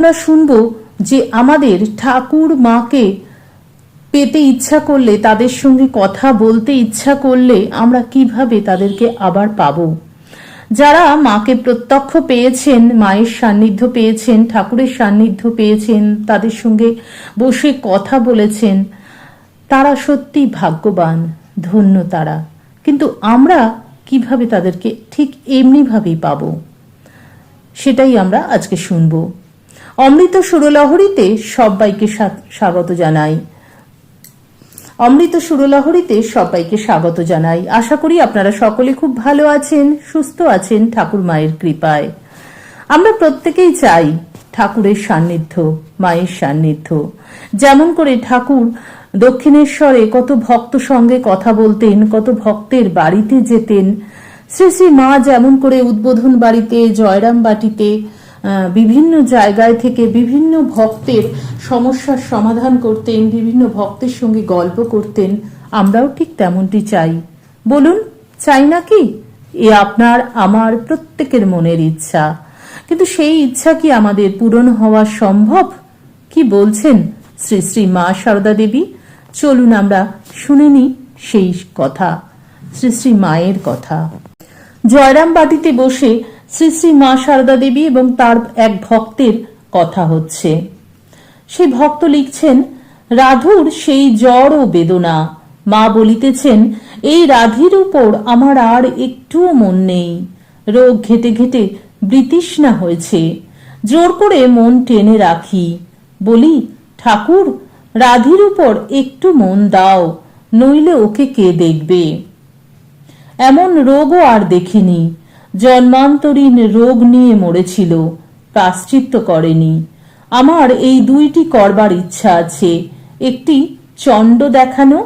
আমরা শুনব যে আমাদের ঠাকুর মাকে পেতে ইচ্ছা করলে, তাদের সঙ্গে কথা বলতে ইচ্ছা করলে আমরা কীভাবে তাদেরকে আবার পাবো? যারা মাকে প্রত্যক্ষ পেয়েছেন, মায়ের সান্নিধ্য পেয়েছেন, ঠাকুরের সান্নিধ্য পেয়েছেন, তাদের সঙ্গে বসে কথা বলেছেন, তারা সত্যি ভাগ্যবান, ধন্য তারা। কিন্তু আমরা কীভাবে তাদেরকে ঠিক এমনিভাবেই পাবো? সেটাই আমরা আজকে শুনব। অমৃত সুরলহরীতে সবাইকে স্বাগত জানাই। অমৃত সুরলহরীতে সবাইকে স্বাগত জানাই। আশা করি আপনারা সকলে খুব ভালো আছেন, সুস্থ আছেন ঠাকুর মায়ের কৃপায়। আমরা প্রত্যেকেই চাই ঠাকুরের সান্নিধ্য, মায়ের সান্নিধ্য। যেমন করে ঠাকুর দক্ষিণেশ্বরে কত ভক্ত সঙ্গে কথা বলতেন, কত ভক্তের বাড়িতে যেতেন। শ্রী শ্রী মা যেমন করে উদ্বোধন বাড়িতে জয়রাম বাটিতে বিভিন্ন জায়গায় থেকে বিভিন্ন ভক্তের সমস্যার সমাধান করতেন, বিভিন্ন ভক্তের সঙ্গে গল্প করতেন। আমরাও ঠিক তেমনটি চাই। বলুন, চাই নাকি? এ আপনার, আমার প্রত্যেকের মনের ইচ্ছা। কিন্তু সেই ইচ্ছা কি আমাদের পূরণ হওয়া সম্ভব? কি বলছেন শ্রী শ্রী মা সারদা দেবী? চলুন আমরা শুনে সেই কথা, শ্রী শ্রী মায়ের কথা। জয়রাম বাটিতে বসে শ্রী শ্রী মা সারদা দেবী এবং তার এক ভক্তের কথা হচ্ছে। সেই ভক্ত লিখছেন, রাধুর সেই জ্বর ও বেদনা। মা বলিতেছেন, এই রাধির উপর আমার আর একটুও মন নেই। রোগ ঘেটে ঘেটে বৃতৃষ্ণা হয়েছে। জোর করে মন টেনে রাখি। বলি, ঠাকুর, রাধির উপর একটু মন দাও, নইলে ওকে কে দেখবে? এমন রোগও আর দেখিনি। জন্মান্তরীণ রোগ নিয়ে মরেছিল। প্রাশ্চিত্য করেনি। আমার এই দুইটি করবার ইচ্ছা আছে। একটি চণ্ড দেখানো,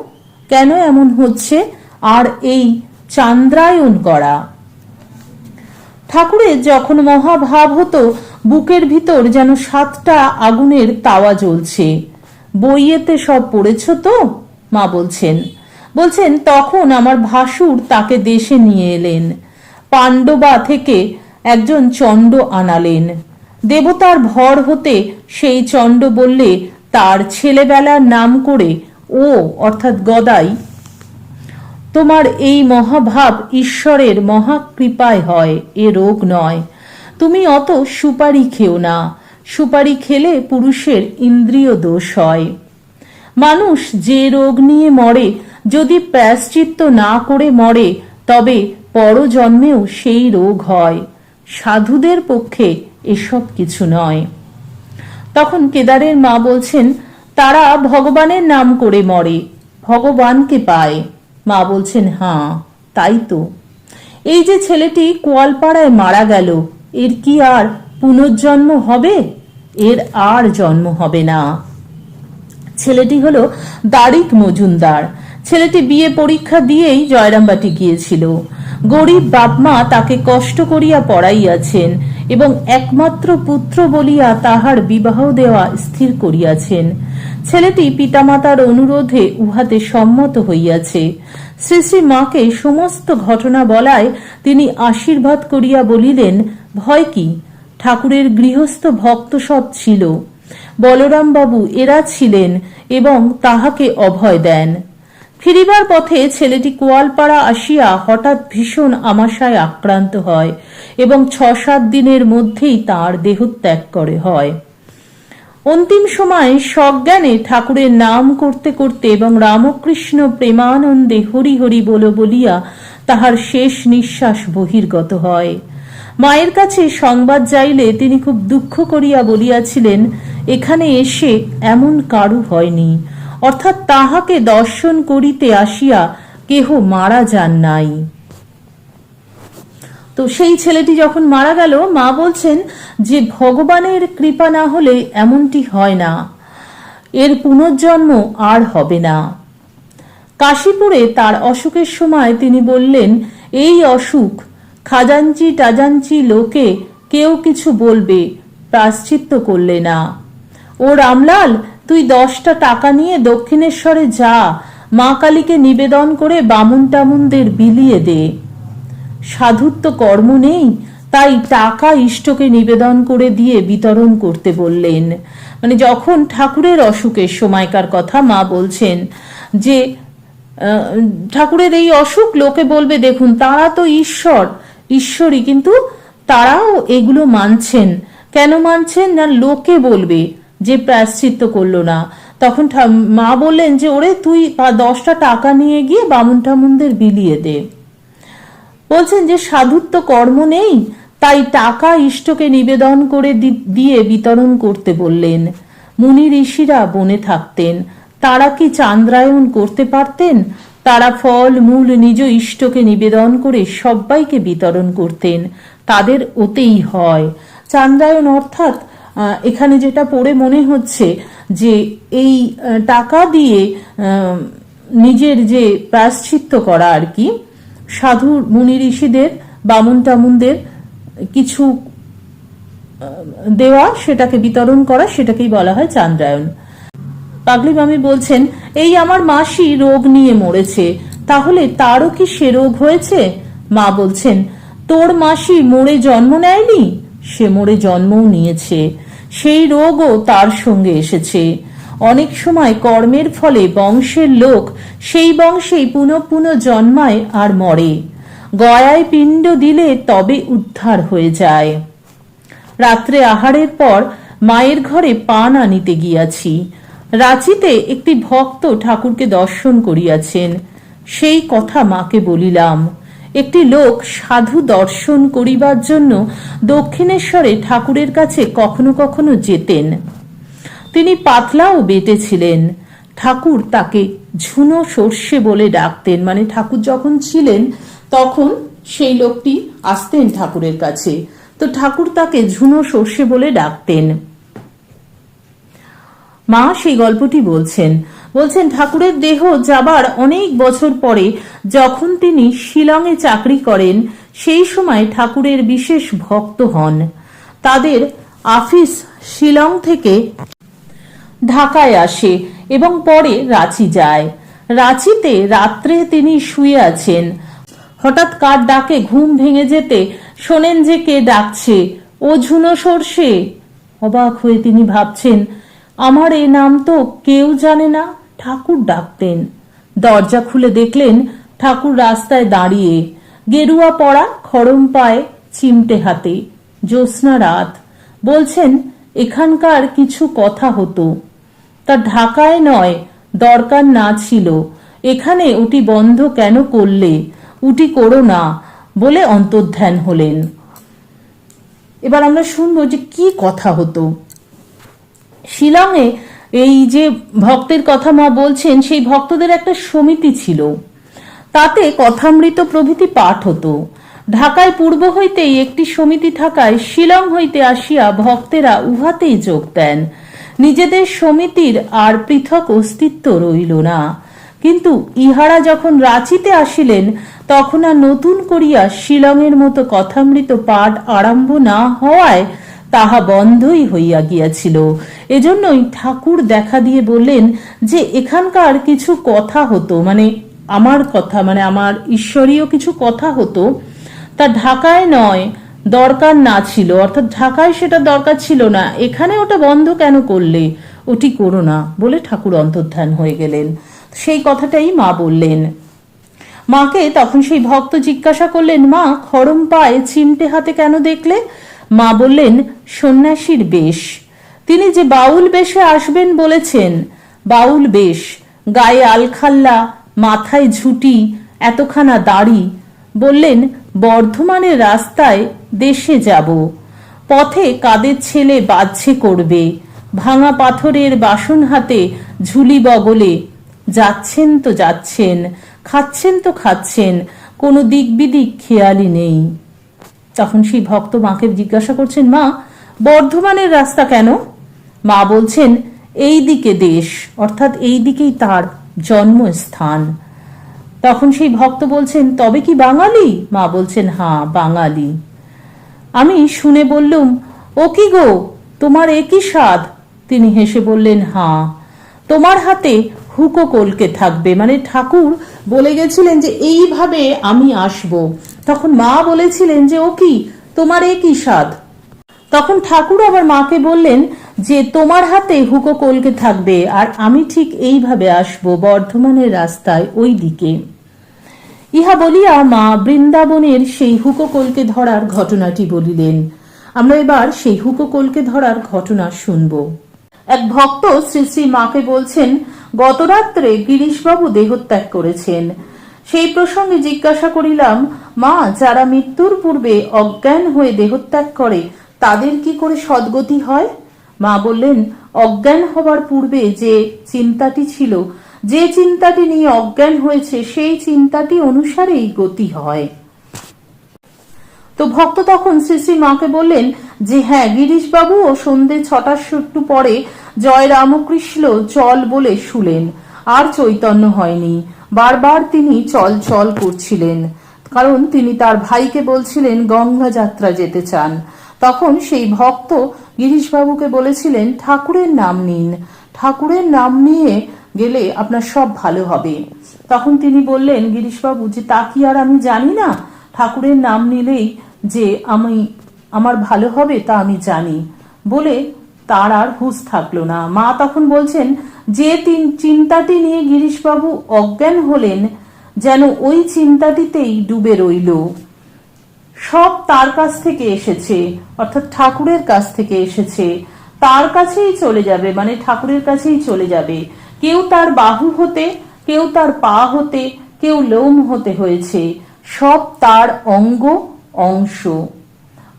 কেন এমন হচ্ছে? আর এই চান্দ্রায়ন করা। ঠাকুরের যখন মহাভাব হতো, বুকের ভিতর যেন সাতটা আগুনের তাওয়া জ্বলছে। বইয়েতে সব পড়েছ তো? মা বলছেন। বলছেন, তখন আমার ভাসুর তাকে দেশে নিয়ে এলেন। পাণ্ডবা থেকে একজন চণ্ড আনালেন। দেবতার ভর হতে সেই চণ্ড বললে, তার ছেলেবেলার নাম করে ও, অর্থাৎ গদাই, তোমার এই মহাভাব ঈশ্বরের মহাকৃপায় হয়, এ রোগ নয়। তুমি অত সুপারি খেও না, সুপারি খেলে পুরুষের ইন্দ্রিয় দোষ হয়। মানুষ যে রোগ নিয়ে মরে, যদি প্রায়শ্চিত্ত না করে মরে তবে পরজন্মেও সেই রোগ হয়। সাধুদের পক্ষে এসব কিছু নয়। তখন কেদারের মা বলছেন, তারা ভগবানের নাম করে মরে, ভগবানকে পায়। মা বলছেন হাঁ তাই তো। এই যে ছেলেটি কোয়ালপাড়ায় মারা গেল, এর কি আর পুনর্জন্ম হবে? এর আর জন্ম হবে না। ছেলেটি হলো দারিক মজুমদার। ছেলেটি বিয়ে পরীক্ষা দিয়েই জয়রামবাটি গিয়েছিল। গরিব বাপমা তাকে কষ্ট করিয়া পড়াইয়াছেন এবং একমাত্র পুত্র বলিয়া তাহার বিবাহ দেওয়া স্থির করিয়াছেন। ছেলেটি পিতামাতার অনুরোধে উহাতে সম্মত হইয়াছে। শ্রী শ্রী মাকে সমস্ত ঘটনা বলায় তিনি আশীর্বাদ করিয়া বলিলেন, ভয় কি? ঠাকুরের গৃহস্থ ভক্ত সব ছিল। বলরাম বাবু এরা ছিলেন এবং তাহাকে অভয় দেন। ফিরিবার পথে ছেলেটি কোয়ালপাড়া আসিয়া হঠাৎ ভীষণ আমাশায় আক্রান্ত হয় এবং ছ সাত দিনের মধ্যেই তার দেহত্যাগ করে হয়। অন্তিম সময় সজ্ঞানে ঠাকুরের নাম করতে করতে এবং রামকৃষ্ণ প্রেমানন্দে হরি হরি বলো বলিয়া তাহার শেষ নিঃশ্বাস বহির্গত হয়। মায়ের কাছে সংবাদ যাইলে তিনি খুব দুঃখ করিয়া বলিয়াছিলেন, এখানে এসে এমন কারু হয়নি। অর্থাৎ তাহাকে দর্শন করিতে আসিয়া কেহ মারা যান নাই। তো সেই ছেলেটি যখন মারা গেল, মা বলছেন যে, ভগবানের কৃপা না হলে এমনটি হয় না। এর পুনর্জন্ম আর হবে না। কাশীপুরে তার অসুখের সময় তিনি বললেন, এই অসুখ, খাজাঞ্চি টাজাঞ্চি লোকে কেউ কিছু বলবে প্রাশ্চিত্য করলে না। ও রামলাল তুই দশটা টাকা নিয়ে দক্ষিণেশ্বরে যা। মা কালীকে নিবেদন করে বামুন টামুনদের বিলিয়ে দে। সাধুত্ব কর্ম নেই, তাই টাকা ইষ্টকে নিবেদন করে দিয়ে বিতরণ করতে বললেন। মানে যখন ঠাকুরের অসুখের সময়কার কথা মা বলছেন যে ঠাকুরের এই অসুখ লোকে বলবে, দেখুন, তারা তো ঈশ্বর। ঈশ্বরই কিন্তু তারাও এগুলো মানছেন। কেন মানছেন? না, লোকে বলবে। যে প্রায়শ্চিত্ত করল না। তখন মা বললেন যে, ওরে, তুই দশটা টাকা নিয়ে গিয়ে বামুন ঠামুনদের বিলিয়ে দে। বলছেন যে সাধুত্ব কর্ম নেই, তাই টাকা ইষ্টকে নিবেদন করে দিয়ে বিতরণ করতে বললেন। মুনি ঋষিরা বনে থাকতেন। তারা কি চান্দ্রায়ণ করতে পারতেন? তারা ফল, মূল, নিজ ইষ্টকে নিবেদন করে সবাইকে বিতরণ করতেন। তাদের ওতেই হয়। চান্দ্রায়ণ অর্থাৎ এখানে যেটা পড়ে মনে হচ্ছে যে এই টাকা দিয়ে নিজের যে প্রায়শ্চিত্ত করা আর কি, সাধু মুনি ঋষিদের, বামুন টামুনদের কিছু দেওয়া, সেটাকে বিতরণ করা, সেটাকেই বলা হয় চান্দ্রায়ণ। পাগলি মামি বলছেন, এই আমার মাসি রোগ নিয়ে মরেছে, তাহলে তারও কি সে রোগ হয়েছে? মা বলছেন, তোর মাসি মরে জন্ম নেয়নি? সে মরে জন্মও নিয়েছে। সেই রোগও তার সঙ্গে এসেছে। অনেক সময় কর্মের ফলে বংশের লোক সেই বংশেই পুনঃ পুনঃ জন্মায় আর মরে। গয়ায় পিণ্ড দিলে তবে উদ্ধার হয়ে যায়। রাত্রে আহারের পর মায়ের ঘরে পান আনিতে গিয়াছি। রাঁচিতে একটি ভক্ত ঠাকুরকে দর্শন করিয়াছেন। সেই কথা মাকে বলিলাম একটি লোক সাধু দর্শন করিবার জন্য দক্ষিণেশ্বরে ঠাকুরের কাছে কখনো কখনো যেতেন। তিনি পাতলা ও বেটে ছিলেন। ঠাকুর তাকে ঝুনো সর্ষে বলে ডাকতেন। মানে ঠাকুর যখন ছিলেন, তখন সেই লোকটি আসতেন ঠাকুরের কাছে। তো ঠাকুর তাকে ঝুনো সর্ষে বলে ডাকতেন। মা সেই গল্পটি বলছেন। বলছেন, ঠাকুরের দেহ যাবার অনেক বছর পরে যখন তিনি শিলংয়ে চাকরি করেন, সেই সময় ঠাকুরের বিশেষ ভক্ত হন। তাদের আফিস শিলং থেকে ঢাকায় আসে এবং পরে রাঁচি যায়। রাঁচিতে রাত্রে তিনি শুয়ে আছেন। হঠাৎ কার ডাকে ঘুম ভেঙে যেতে শোনেন যে কে ডাকছে। ও ঝুনো সর্ষে অবাক হয়ে তিনি ভাবছেন আমার এ নাম তো কেউ জানে না, ঠাকুর ডাকতেন। দরজা খুলে দেখলেন ঠাকুর রাস্তায় দাঁড়িয়ে, গেরুয়া পড়া খড়ম পায়ে চিমটে হাতে, জ্যোৎস্না রাত। বলছেন, এখানকার কিছু কথা হতো। তা ঢাকায় নয়, দরকার না ছিল। এখানে উটি বন্ধ কেন করলে? উটি করো না, বলে অন্তর্ধান হলেন। এবার আমরা শুনব যে কি কথা হতো। শিলংয়ে এই যে ভক্তের কথা মা বলছেন, সেই ভক্তদের একটা সমিতি ছিল। তাতে কথামৃত প্রভৃতি পাঠ হতো। ঢাকায় পূর্ব হইতেই একটি সমিতি থাকায় শিলং হইতে আসিয়া ভক্তেরা উহাতেই যোগ দেন। নিজেদের সমিতির আর পৃথক অস্তিত্ব রইল না। কিন্তু ইহারা যখন রাঁচিতে আসিলেন, তখন আর নতুন করিয়া শিলংয়ের মতো কথামৃত পাঠ আরম্ভ না হওয়ায় তাহা বন্ধই হইয়া গিয়াছিল। এজন্যই ঠাকুর দেখা দিয়ে বললেন যে, এখানকার কিছু কথা হতো মানে আমার কথা মানে আমার ঈশ্বরীয় কিছু কথা হতো, তা ঢাকায় নয়, দরকার না ছিল। অর্থাৎ ঢাকায় সেটা দরকার ছিল না। এখানে ওটা বন্ধ কেন করলে? ওটি করো না বলে ঠাকুর অন্তর্ধান হয়ে গেলেন। সেই কথাটাই মা বললেন। মাকে তখন সেই ভক্ত জিজ্ঞাসা করলেন, মা খরম পায়ে চিমটে হাতে কেন দেখলে? মা বললেন, সন্ন্যাসীর বেশ। তিনি যে বাউল বেশে আসবেন বলেছেন, বাউল বেশ, গায়ে আলখাল্লা, মাথায় ঝুটি, এতখানা দাড়ি। বললেন, বর্ধমানের রাস্তায় দেশে যাব। পথে কাদের ছেলে বাজছে করবে। ভাঙা পাথরের বাসন হাতে ঝুলি বগলে। যাচ্ছেন তো যাচ্ছেন, খাচ্ছেন তো খাচ্ছেন, কোনো দিক বিদিক খেয়ালই নেই। তখন সেই ভক্ত মাকে জিজ্ঞাসা করছেন, মা, বর্ধমানের রাস্তা কেন? মা বলছেন, এই দিকে দেশ, অর্থাৎ এই দিকেই তার জন্মস্থান। তখন সেই ভক্ত বলছেন, তবে কি বাঙালি? মা বলছেন হ্যাঁ বাঙালি। আমি শুনে বললুম, ও কি গো, তোমার একই স্বাদ? তিনি হেসে বললেন হাঁ তোমার হাতে হুকো কলকে থাকবে। মানে ঠাকুর বলে গেছিলেন যে, এইভাবে আমি আসব। তখন মা বলেছিলেন যে, ও কি? তোমার এ কি স্বাদ? তখন ঠাকুর আবার মাকে বললেন যে, তোমার হাতে হুকো কলকে থাকবে, আর আমি ঠিক এইভাবে আসব বর্ধমানের রাস্তায় ওই দিকে ইহা বলিয়া মা বৃন্দাবনের সেই হুকোকলকে ধরার ঘটনাটি বলিলেন। আমরা এবার সেই হুকোকলকে ধরার ঘটনা শুনব। এক ভক্ত শ্রী শ্রী মাকে বলছেন গত রাত্রে গিরিশবাবু দেহত্যাগ করেছেন। সেই প্রসঙ্গে জিজ্ঞাসা করিলাম, মা, যারা মৃত্যুর পূর্বে অজ্ঞান হয়ে দেহত্যাগ করে, তাদের কি করে সদ্গতি হয়? মা বললেন, অজ্ঞান হবার পূর্বে যে চিন্তাটি ছিল, যে চিন্তাটি নিয়ে অজ্ঞান হয়েছে, সেই চিন্তাটি অনুসারেই গতি হয়। তো ভক্ত তখন শ্রী মাকে বললেন, যে হ্যাঁ গিরিশ বাবু ও সন্ধে ছটার একটু পরে জয় রামকৃষ্ণ চল বলে শুলেন, আর চৈতন্য হয়নি। বারবার তিনি চল চল করছিলেন। কারণ তিনি তার ভাইকে বলছিলেন, গঙ্গা যাত্রা যেতে চান। তখন সেই ভক্ত গিরিশবাবুকে বলেছিলেন, ঠাকুরের নাম নিন। ঠাকুরের নাম নিয়ে গেলে আপনার সব ভালো হবে। তখন তিনি বললেন, গিরিশবাবু, যে তা কি আর আমি জানি না? ঠাকুরের নাম নিলেই যে আমি, আমার ভালো হবে তা আমি জানি। বলে তার আর হুঁশ থাকল না। মা তখন বলছেন যে তিন চিন্তাটি নিয়ে গিরিশবাবু অজ্ঞান হলেন, যেন ওই চিন্তাটিতেই ডুবে রইল। সব তার কাছ থেকে এসেছে, অর্থাৎ ঠাকুরের কাছ থেকে এসেছে। তার কাছেই চলে যাবে মানে ঠাকুরের কাছেই চলে যাবে। কেউ তার বাহু হতে, কেউ তার পা হতে, কেউ লোম হতে হয়েছে। সব তার অঙ্গ, অংশ।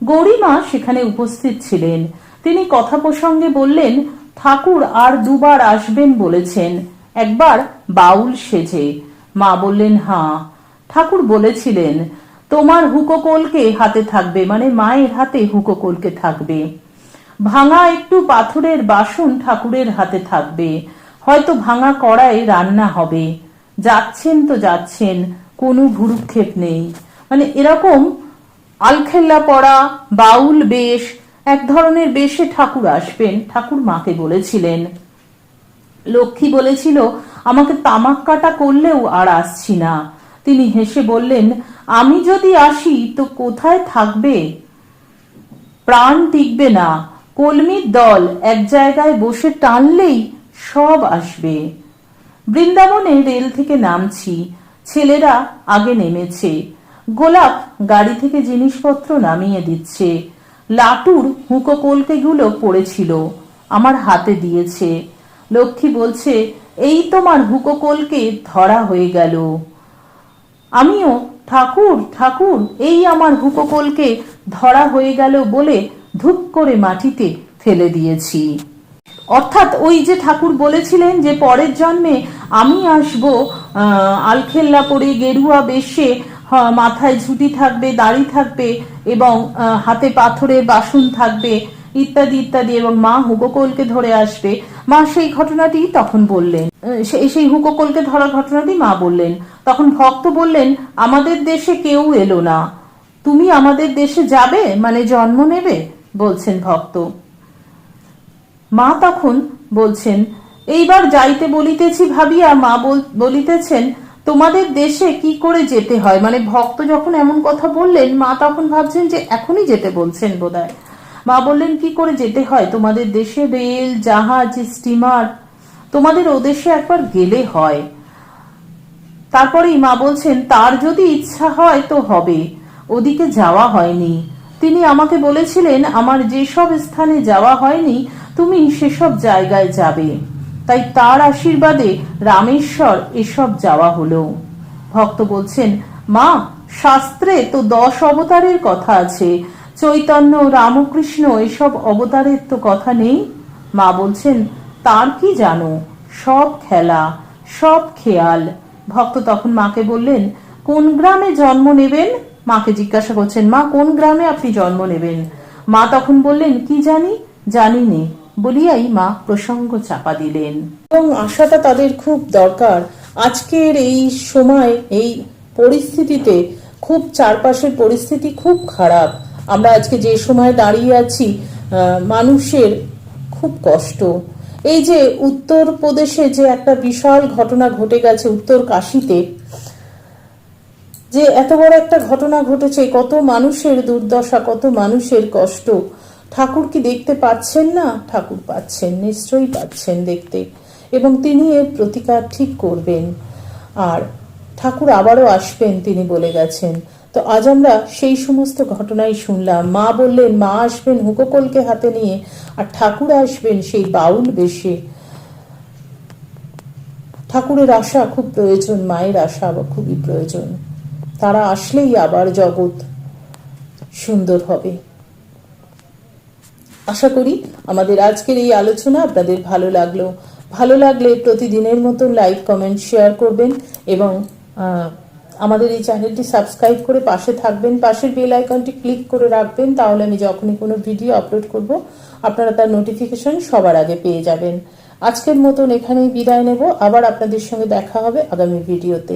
গৌরীমা সেখানে উপস্থিত ছিলেন। তিনি কথা প্রসঙ্গে বললেন ঠাকুর আর দুবার আসবেন বলেছেন। একবার বাউল সেজে। মা বললেন, হাঁ। ঠাকুর বলেছিলেন, তোমার হুকোকলকে হাতে থাকবে মানে মায়ের হাতে হুকোকলকে থাকবে। ভাঙা একটু পাথরের বাসন ঠাকুরের হাতে থাকবে। হয়তো ভাঙা কড়াই রান্না হবে। যাচ্ছেন তো যাচ্ছেন, কোনো ভুরুক্ষেপ নেই। মানে এরকম আলখেল্লা পড়া, বাউল বেশ এক ধরনের বেশে ঠাকুর আসবেন, ঠাকুর মাকে বলেছিলেন। লক্ষ্মী বলেছিল, আমাকে তামাক কাটা করলেও আর আসছি না। তিনি হেসে বললেন, আমি যদি আসি তো কোথায় থাকবে? প্রাণ টিকবে না। কলমির দল এক জায়গায় বসে টানলেই সব আসবে। বৃন্দাবনে রেল থেকে নামছি, ছেলেরা আগে নেমেছে। গোলাপ গাড়ি থেকে জিনিসপত্র নামিয়ে দিচ্ছে। লাটুর হুঁকো কলকেগুলো পড়েছিল, আমার হাতে দিয়েছে। লক্ষ্মী বলছে, এই তোমার হুঁকো কলকে ধরা হয়ে গেল। আমিও, ঠাকুর ঠাকুর, এই আমার হুকোকলকে ধরা হয়ে গেল বলে ধূপ করে মাটিতে ফেলে দিয়েছি। অর্থাৎ ওই যে ঠাকুর বলেছিলেন যে পরের জন্মে আমি আসব আলখেল্লা পরে গেরুয়া বেশে মাথায় ঝুটি থাকবে, দাড়ি থাকবে এবং হাতে পাথরের বাসন থাকবে, ইত্যাদি ইত্যাদি এবং মা হুকোকলকে ধরে আসবে। মা সেই ঘটনাটি তখন বললেন। সেই সেই হুকোকলকে ধরার ঘটনাটি মা বললেন। তখন ভক্ত বললেন, আমাদের দেশে কেউ এলো না। তুমি আমাদের দেশে যাবে? মানে জন্ম নেবে? বলছেন ভক্ত। মা তখন বলছেন, এইবার যাইতে বলিতেছি ভাবিয়া মা বল- বলিতেছেন তোমাদের দেশে কি করে যেতে হয়? মানে ভক্ত যখন এমন কথা বললেন, মা তখন ভাবছেন যে এখনই যেতে বলছেন বোধহয়। মা বললেন, কি করে যেতে হয়? তোমাদের দেশে রেল, জাহাজ, স্টিমার, তোমাদের ও দেশে একবার গেলে হয়। তারপরেই মা বলছেন, তার যদি ইচ্ছা হয় তো হবে। ওদিকে যাওয়া হয়নি। তিনি আমাকে বলেছিলেন, আমার যেসব স্থানে যাওয়া হয়নি, তুমি সেসব জায়গায় যাবে। তাই তার আশীর্বাদে রামেশ্বর এসব যাওয়া হলো। ভক্ত বলছেন, মা, শাস্ত্রে তো দশ অবতারের কথা আছে। চৈতন্য, রামকৃষ্ণ এসব অবতারের তো কথা নেই? মা বলছেন, তার কি জানো? সব খেলা, সব খেয়াল। ভক্ত তখন মাকে বললেন, কোন গ্রামে জন্ম নেবেন? মাকে জিজ্ঞাসা করছেন, মা, কোন গ্রামে আপনি জন্ম নেবেন? মা তখন বললেন, কি জানি? জানি নে। বলিয়াই মা প্রসঙ্গ চাপা দিলেন। এবং আশাটা তাদের খুব দরকার। আজকের এই সময়, এই পরিস্থিতিতে খুব চারপাশের পরিস্থিতি খুব খারাপ। আমরা আজকে যে সময় দাঁড়িয়ে আছি মানুষের খুব কষ্ট। এই যে উত্তর প্রদেশে যে একটা বিশাল ঘটনা ঘটে গেছে উত্তর কাশিতে যে এত বড় একটা ঘটনা ঘটেছে, কত মানুষের দুর্দশা, কত মানুষের কষ্ট। ঠাকুর কি দেখতে পাচ্ছেন না? ঠাকুর পাচ্ছেন, নিশ্চয়ই পাচ্ছেন দেখতে। এবং তিনি এর প্রতিকার ঠিক করবেন। আর ঠাকুর আবারও আসবেন, তিনি বলে গেছেন। তো আজ আমরা সেই সমস্ত ঘটনাই শুনলাম। মা বললেন, মা আসবেন হুকোকলকে হাতে নিয়ে, আর ঠাকুর আসবেন সেই বাউল বেশে। ঠাকুরের আশা খুব প্রয়োজন, মায়ের আশা আবার খুবই প্রয়োজন। তারা আসলেই আবার জগৎ সুন্দর হবে। আশা করি আমাদের আজকের এই আলোচনা আপনাদের ভালো লাগল। ভালো লাগলে প্রতিদিনের মতো লাইক, কমেন্ট, শেয়ার করবেন এবং আমাদের এই চ্যানেলটি সাবস্ক্রাইব করে পাশে থাকবেন। পাশের বেল আইকনটি ক্লিক করে রাখবেন, তাহলে আমি যখনই কোনো ভিডিও আপলোড করব, আপনারা তার নোটিফিকেশন সবার আগে পেয়ে যাবেন। আজকের মতন এখানেই বিদায় নেব। আবার আপনাদের সঙ্গে দেখা হবে আগামী ভিডিওতে।